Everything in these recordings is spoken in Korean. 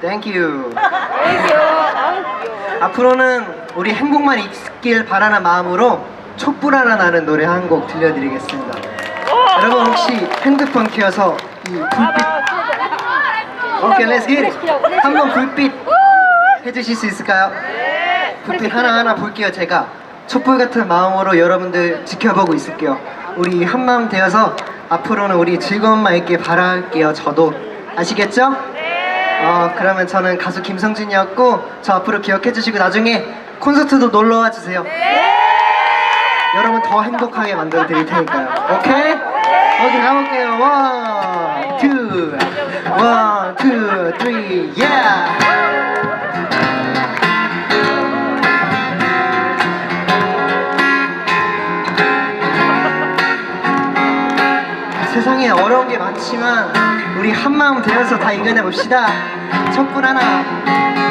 Thank you. 앞으로는 우리 행복만 있길 바라는 마음으로 촛불 하나 나는 노래 한 곡 들려드리겠습니다. 여러분 혹시 핸드폰 켜서 이 불빛 오케이 렛츠 기릿 한번 불빛 해주실 수 있을까요? 불빛 하나하나 볼게요 제가 촛불 같은 마음으로 여러분들 지켜보고 있을게요 우리 한마음 되어서 앞으로는 우리 즐거움만 있길 바랄게요 저도 아시겠죠? 어 그러면 저는 가수 김성진이었고 저 앞으로 기억해 주시고 나중에 콘서트도 놀러 와 주세요 여러분 더 행복하게 만들어 드릴 테니까요 오케이? 어디 가볼게요 원, 투 원, 투, 쓰리, yeah! 세상에 어려운 게 많지만 우리 한마음 되어서 다 이겨내 봅시다. 촛불 하나. 왜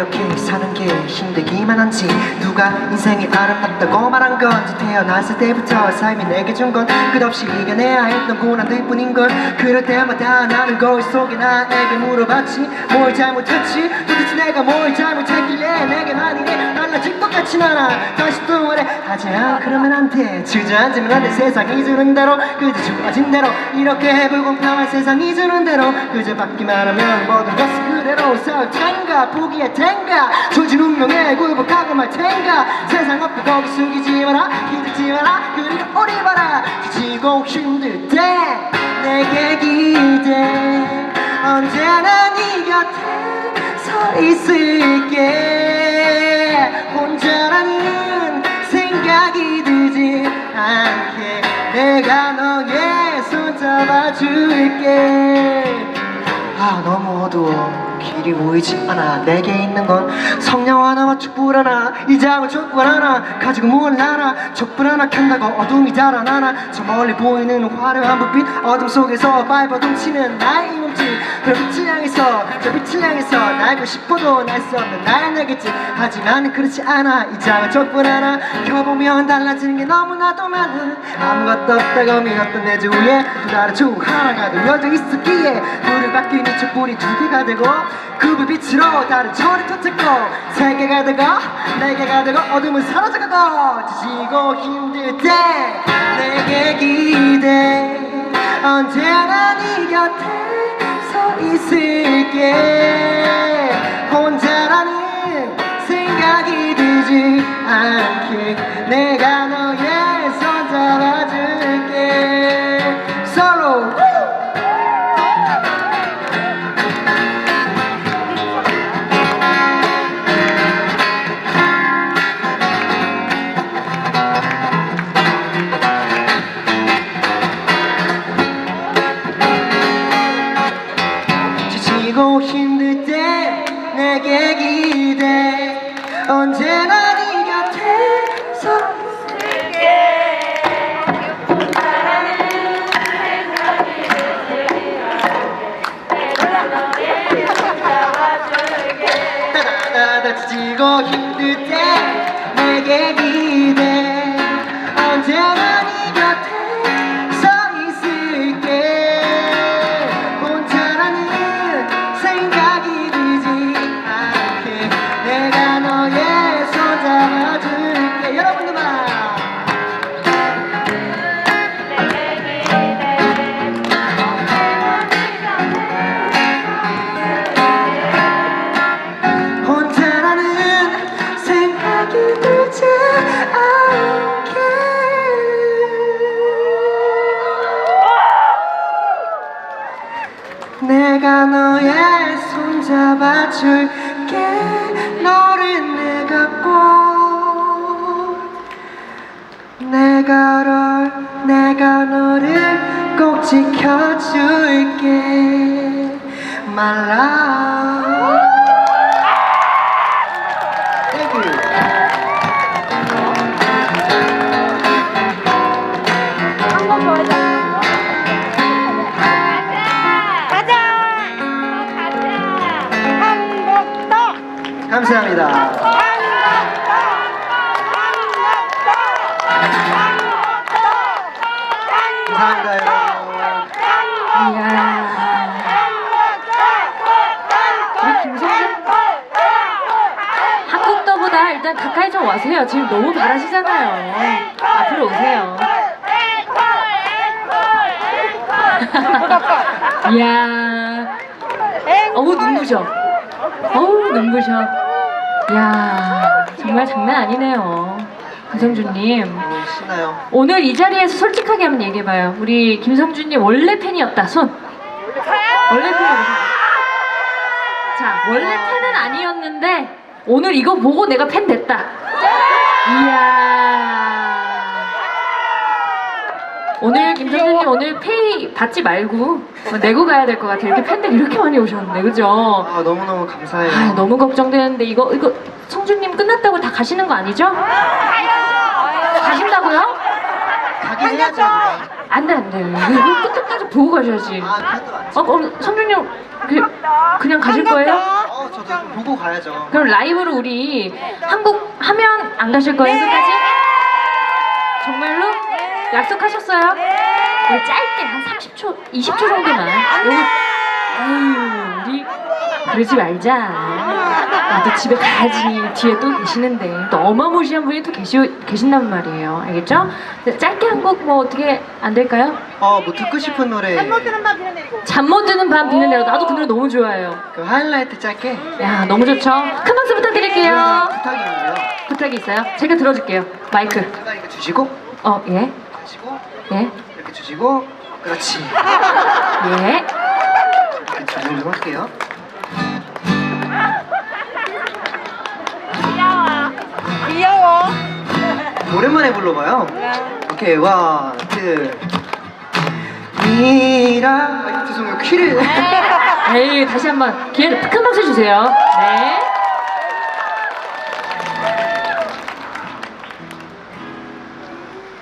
이렇게 사는 게 힘들기만 한지 누가 인생이 아름답다고 말한 건지 태어났을 때부터 삶이 내게 준 건 끝없이 이겨내야 했던 고난들 뿐인걸. 그럴 때마다 나는 거울 속에 나에게 물어봤지. 뭘 잘못했지? 도대체 내가 뭘 잘못했길래 내게만 이래 달라질 것 같진 않아. 다시 또 말해. 하지마 그러면 안돼. 주저앉으면 안돼. 세상이 주는 대로. 그저 주어진 대로. 이렇게 불공평한 세상이 주는 대로. 그저 받기만 하면 모든 것은 그대로. 싸울 텐가 포기할 텐가 조진 운명에 굴복하고 말 텐가 세상 앞에 거기 숙이지 마라. 기대지 마라. 그리고 우리 봐라. 지치고 힘들 때 내게 기대. 언제나 네 곁에 서 있을게. 혼자라는 생각이 들지 않게 내가 너의 손 잡아줄게. 아 너무 어두워 길이 보이지 않아. 내게 있는 건 성냥 하나와 촛불 하나. 이 작은 촛불 하나. 가지고 뭘 나나. 촛불 하나 켠다고 어둠이 달아나나. 저 멀리 보이는 화려한 불빛 어둠 속에서 발버 둥치는 나의 이 몸짓. 그 빛을 향해서 저 빛을 향해서 날고 싶어도 날 수 없는 날 내겠지. 하지만 그렇지 않아. 이 작은 촛불 하나 켜보면 달라지는 게 너무나도 많아 아무것도 없다고 믿었던 내 주위에 또 다른 주 하나가 놓여져 있었기에 불을 이 촛불이 두 개가 되고 그 불빛으로 다른 철이 터졌고 세 개가 되고 네 개가 되고 어둠은 사라져가고 지치고 힘들 때 내게 기대. 언제나 네 곁에 서 있을게. 혼자라는 생각이 들지 않게. 내가 너의 손 잡아줄게. 지 언제나 잡아줄게. 너를 내가 꼭 내가 널 내가 너를 꼭 지켜줄게. 말라 감사합니다. 감사합니다 이야. 우리 김성준 한국도보다 일단 가까이 좀 와세요. 지금 너무 잘하시잖아요. 앞으로 오세요. 이야. 어우 눈부셔. 어우 눈부셔. 이야, 정말 장난 아니네요. 김성준님. 신나요. 오늘 이 자리에서 솔직하게 한번 얘기해봐요. 우리 김성준님 원래 팬이었다. 손. 원래 팬이었다. 자, 원래 팬은 아니었는데 오늘 이거 보고 내가 팬 됐다. 이야. 오늘 김성준님 오늘 페이 받지 말고 뭐 내고 가야 될 것 같아요. 이렇게 팬들 이렇게 많이 오셨는데, 그죠? 아 너무너무 감사해요. 아, 너무 걱정되는데 이거 이거 성준님 끝났다고 다 가시는 거 아니죠? 가신다고요? 가긴 해야죠. 안돼 안돼 이거 끝까지 보고 가셔야지. 아 그래도. 어 그럼 성준님 그, 그냥 가실 거예요? 어 저도 좀 보고 가야죠. 그럼 라이브로 우리 한국 하면 안 가실 거예요 끝까지? 정말로? 약속하셨어요? 우리 짧게 한 30초, 20초 정도만. 요거 아유 우리 그러지 말자. 나도 집에 가야지. 뒤에 또 계시는데 또 어마무시한 분이 또 계시 계신단 말이에요. 알겠죠? 짧게 한 곡 뭐 어떻게 안 될까요? 어 뭐 듣고 싶은 노래 잠못 드는 밤 비는 대로 나도 그 노래 너무 좋아해요. 그 하이라이트 짧게 야 너무 좋죠. 큰 박수 부탁드릴게요. 부탁이에요. 부탁이 있어요. 제가 들어줄게요. 마이크. 제가 이거 주시고 어 예. 주시고 예. 이렇게 주시고 그렇지. 예. 이렇게 조절 좀 할게요. 귀여워. 오랜만에 불러봐요. 오케이 원, 투. 미라. 아, 죄송해요 키를. 에이 다시 한번 기회를 큰 박수 주세요. 네.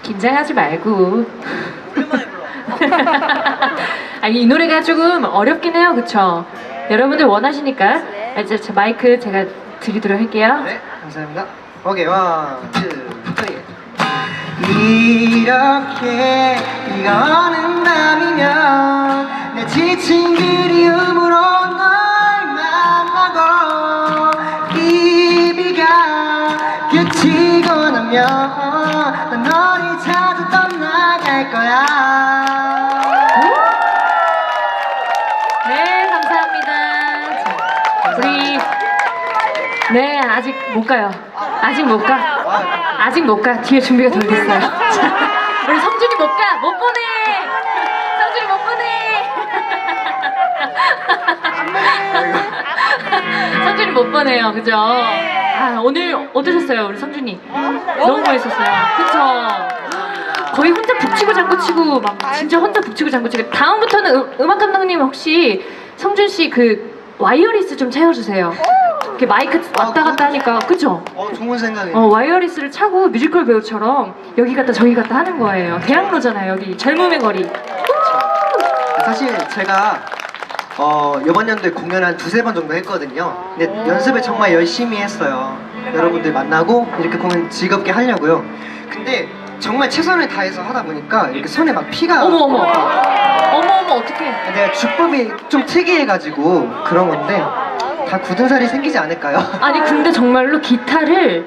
긴장하지 말고. 아니 이 노래가 조금 어렵긴 해요, 그쵸? 여러분들 원하시니까 이제 제 마이크 제가 드리도록 할게요. 네, 감사합니다. 오케이, 원, 투, 쓰리. 이렇게 비가 오는 밤이면 내 지친 그리움으로 널 만나고 이 비가 그치고 나면 거야 네, 감사합니다. 자, 우리 네 아직 못 가요. 아직 못 가. 아직 못 가. 뒤에 준비가 덜 됐어요. 자, 우리 성준이 못 가. 못 보내. 성준이 못 보내. 성준이 못 보내요. 그죠? 아, 오늘 어떠셨어요, 우리 성준이? 너무 멋있었어요. 그쵸? 거의 혼자 북치고 장구치고 막 진짜 혼자 북치고 장구치고 다음부터는 음, 음악 감독님 혹시 성준 씨 그 와이어리스 좀 채워주세요. 이렇게 마이크 왔다 갔다 하니까 그죠? 어, 좋은 생각이에요 어 와이어리스를 차고 뮤지컬 배우처럼 여기 갔다 저기 갔다 하는 거예요. 대학로잖아요 여기 젊음의 거리. 사실 제가 어, 이번 연도에 공연 한 두세 번 정도 했거든요. 근데 연습을 정말 열심히 했어요. 여러분들 만나고 이렇게 공연 즐겁게 하려고요. 근데 정말 최선을 다해서 하다 보니까 이렇게 손에 막 피가 어머 어머 어머 어머 어떡해. 내가 주법이 좀 특이해가지고 그런 건데 다 굳은 살이 생기지 않을까요? 아니 근데 정말로 기타를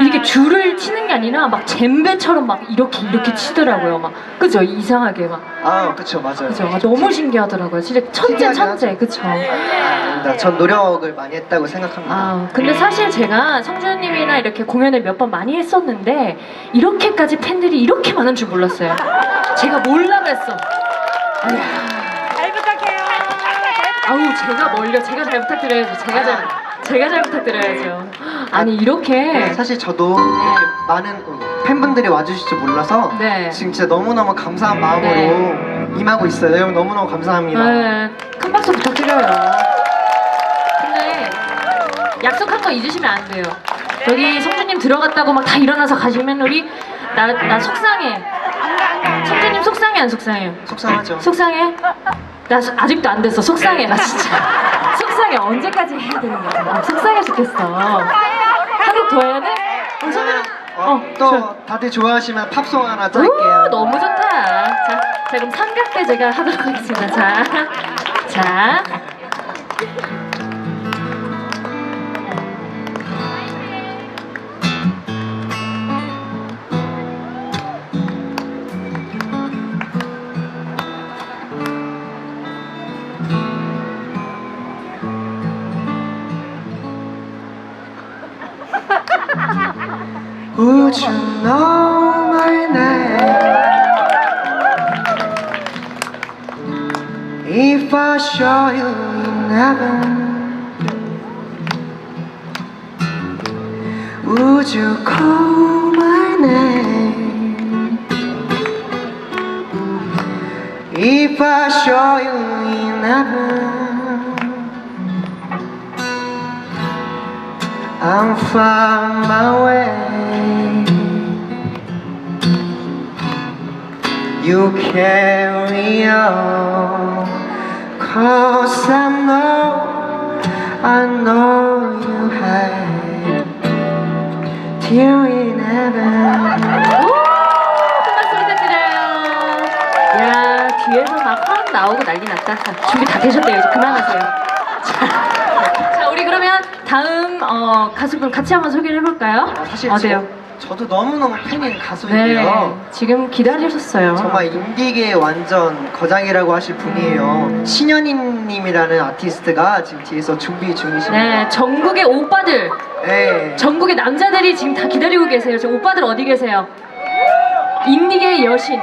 이렇게 줄을 치는 게 아니라 막 젬베처럼 막 이렇게 이렇게 치더라고요. 막 그죠? 이상하게 막 아, 그쵸, 맞아요. 그죠? 아, 너무 신기하더라고요. 진짜 천재 신기하긴 천재 그쵸? 아닙니다. 전 노력을 많이 했다고 생각합니다. 아 근데 사실 제가 성준님이나 이렇게 공연을 몇 번 많이 했었는데 이렇게까지 팬들이 이렇게 많은 줄 몰랐어요. 제가 몰라 그랬어. 잘 부탁해요. 아우 제가 멀려 제가 잘 부탁드려야죠. 제가 잘 제가 잘 부탁드려야죠. 아니 이렇게 네, 사실 저도 이렇게 많은 어, 팬분들이 와주실 줄 몰라서 네. 지금 진짜 너무너무 감사한 마음으로 임하고 있어요. 여러분 너무너무 감사합니다. 네, 큰 박수 부탁드려요. 근데 약속한 거 잊으시면 안 돼요. 여기 성준님 들어갔다고 막 다 일어나서 가시면 우리 나, 나 속상해. 성준님 속상해 안 속상해요? 속상하죠. 속상해? 나 소- 아직도 안 됐어. 속상해 나 진짜. 속상해 언제까지 해야 되는 거야? 나 속상해 죽겠어. 한곡 더 해야 돼? 우리 성준님 어, 어, 또 좋아. 다들 좋아하시면 팝송 하나 오, 짤게요. 너무 좋다. 자, 자 그럼 삼각대 제가 하도록 하겠습니다. 자, 자. Would you know my name If I show you in heaven Would you call my name If I show you in heaven I'm far my You carry on Cause I know I know you have Till in heaven 오! 큰 박수 부탁드려요. 야, 뒤에서 막 화음 나오고 난리 났다. 자, 준비 다 되셨대요. 이제 그만하세요. 자, 자, 우리 그러면 다음 어, 가수분 같이 한번 소개를 해볼까요? 사실 어때요? 저, 저도 너무너무 팬인 네, 가수인데요 지금 기다리셨어요. 정말 인디계 완전 거장이라고 하실 분이에요 신현희님이라는 아티스트가 지금 뒤에서 준비 중이십니다 네, 전국의 오빠들, 네. 전국의 남자들이 지금 다 기다리고 계세요. 저 오빠들 어디 계세요? 인디계의 여신.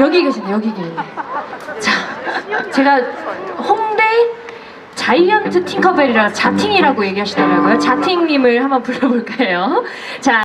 여기 계시네, 여기 계시네. 자, 제가 홍대 자이언트 팅커벨이라 자팅이라고 얘기하시더라고요. 자팅님을 한번 불러볼까요? 자.